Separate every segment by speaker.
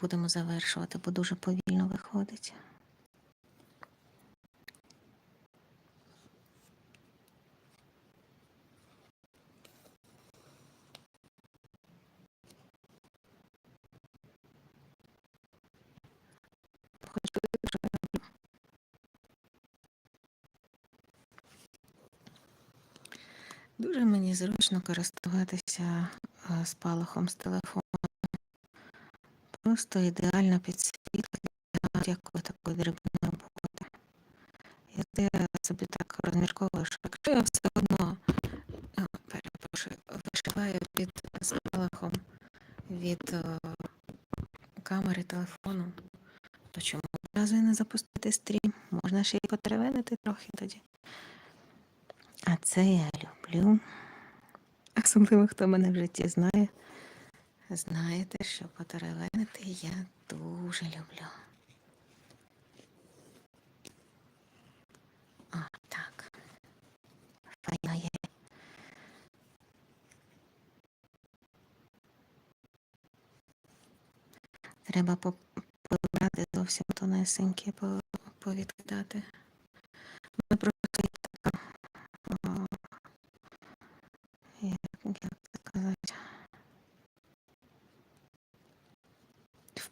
Speaker 1: будемо завершувати, бо дуже повільно виходить. Дуже мені зручно користуватися е, спалахом з телефону. Просто ідеальна підсвітка для якої такої дрібної роботи. І я собі так розмірковую, що якщо я все одно перепрошую, вишиваю під спалахом від е, камери телефону, то чому одразу і не запустити стрім? Можна ще й потеревенити трохи тоді. А це я люблю. Особливо, хто мене в житті знає. Знаєте, що потеревенити я дуже люблю. О, так. Файно є. Треба по- побрати зовсім тонесенькі, по- повідкидати. У мене просто така, о, як, як це сказати,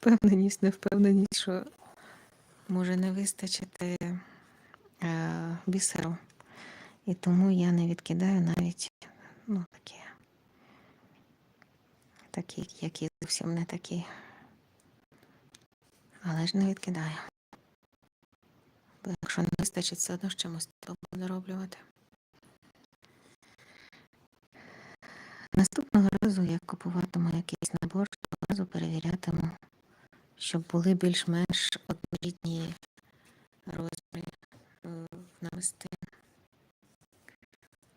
Speaker 1: впевненість, невпевненість, що може не вистачити е, бісеру. І тому я не відкидаю навіть ну, такі, такі, які зовсім не такі. Але ж не відкидаю. Бо якщо не вистачить, все одно з чимось треба буде дороблювати. Наступного разу я купуватиму якийсь набор, одразу перевірятиму, щоб були більш-менш однорідні розміри е, в намистин.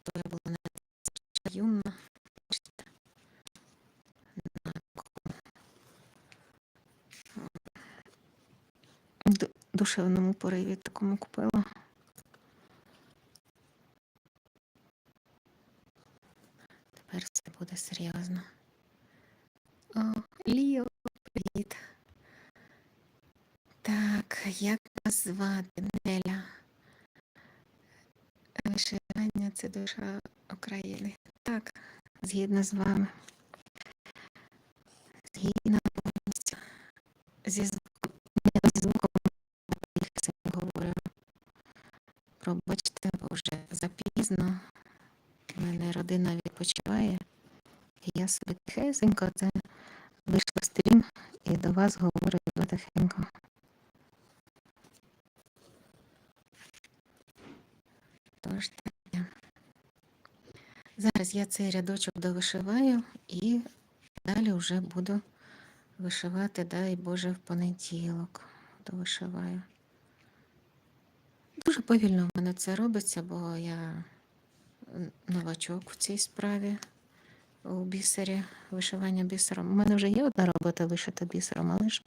Speaker 1: То я була не юна. такому, душевному пориві такому купила. Тепер все буде серйозно. О, Ліо, привіт. Так, як вас звати? Неля. Вишивання це душа України. Так, згідно з вами. Згідно. Зі звуком, не звуком все говорю. Пробачте, бо вже запізно. У мене родина відпочиває. Я собі тихесенько це вийшла в стрім і до вас говорю тихенько. Таке. Зараз я цей рядочок довишиваю і далі вже буду вишивати, дай Боже, в понеділок довишиваю. Дуже повільно в мене це робиться, бо я новачок в цій справі у бісері, вишивання бісером. У мене вже є одна робота вишита бісером, але ж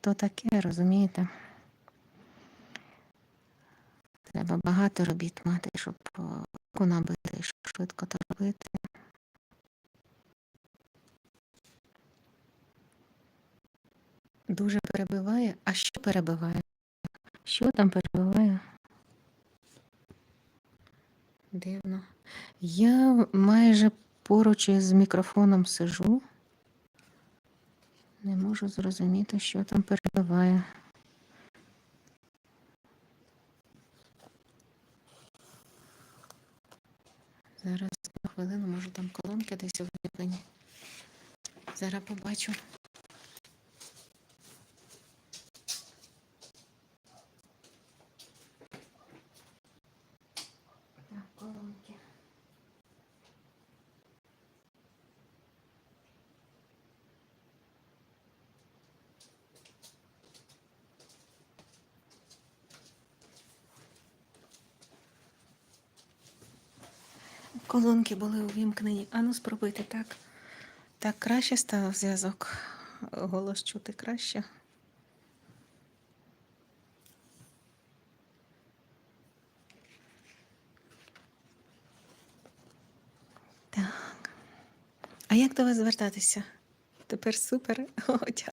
Speaker 1: то таке, розумієте? Треба багато робіт мати, щоб руку набити, щоб швидко то робити. Дуже перебиває. А що перебиває? Що там перебиває? Дивно. Я майже поруч із мікрофоном сижу. Не можу зрозуміти, що там перебиває. Зараз на хвилину, може там колонки десь увімкнені. Зараз побачу. Так, колонки. Колонки були увімкнені. Ану, спробуйте так. Так краще став зв'язок. Голос чути краще. Так. А як до вас звертатися? Тепер супер. О, дякую.